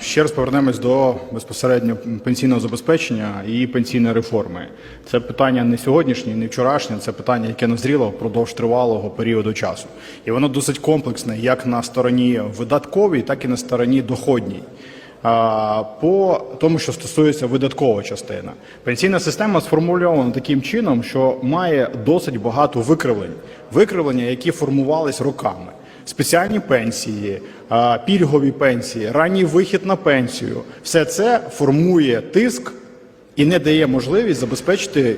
Ще раз повернемось до безпосередньо пенсійного забезпечення і пенсійної реформи. Це питання не сьогоднішнє, не вчорашнє, це питання, яке назріло впродовж тривалого періоду часу. І воно досить комплексне, як на стороні видатковій, так і на стороні доходній. По тому, що стосується видаткової частини, пенсійна система сформульована таким чином, що має досить багато викривлень, викривлення, які формувались роками спеціальні пенсії, пільгові пенсії, ранній вихід на пенсію все це формує тиск і не дає можливість забезпечити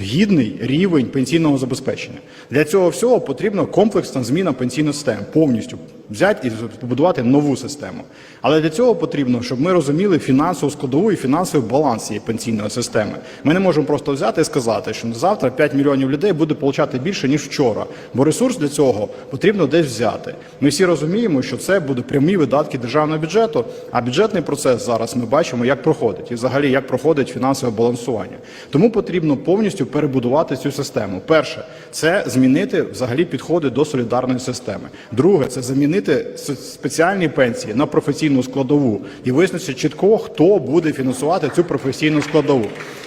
гідний рівень пенсійного забезпечення. Для цього всього потрібна комплексна зміна пенсійної системи, повністю взяти і побудувати нову систему. Але для цього потрібно, щоб ми розуміли фінансову складову і фінансовий баланс цієї пенсійної системи. Ми не можемо просто взяти і сказати, що завтра 5 мільйонів людей буде получати більше ніж вчора, бо ресурс для цього потрібно десь взяти. Ми всі розуміємо, що це будуть прямі видатки державного бюджету. А бюджетний процес зараз ми бачимо, як проходить, і взагалі як проходить фінансове балансування. Тому потрібно повністю перебудувати цю систему. Перше, це змінити взагалі підходи до солідарної системи. Друге, це замінити с- спеціальні пенсії на професійну складову і визначити чітко, хто буде фінансувати цю професійну складову.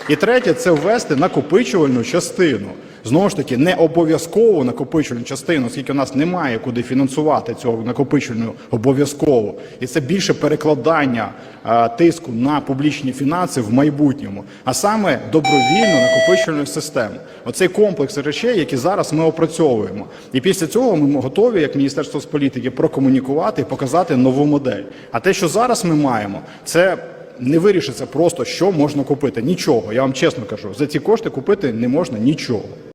І третє, це ввести накопичувальну частину. Знову ж таки, не обов'язково накопичувальну частину, оскільки у нас немає куди фінансувати цього накопичувальну обов'язково. І це більше перекладання е, тиску на публічні фінанси в майбутньому, а саме добровільну накопичувальну систему. Оцей комплекс речей, які зараз ми опрацьовуємо. І після цього ми готові, як Міністерство з політики, прокомунікувати і показати нову модель. А те, що зараз ми маємо, це не вирішиться просто, що можна купити. Нічого. Я вам чесно кажу, за ці кошти купити не можна нічого.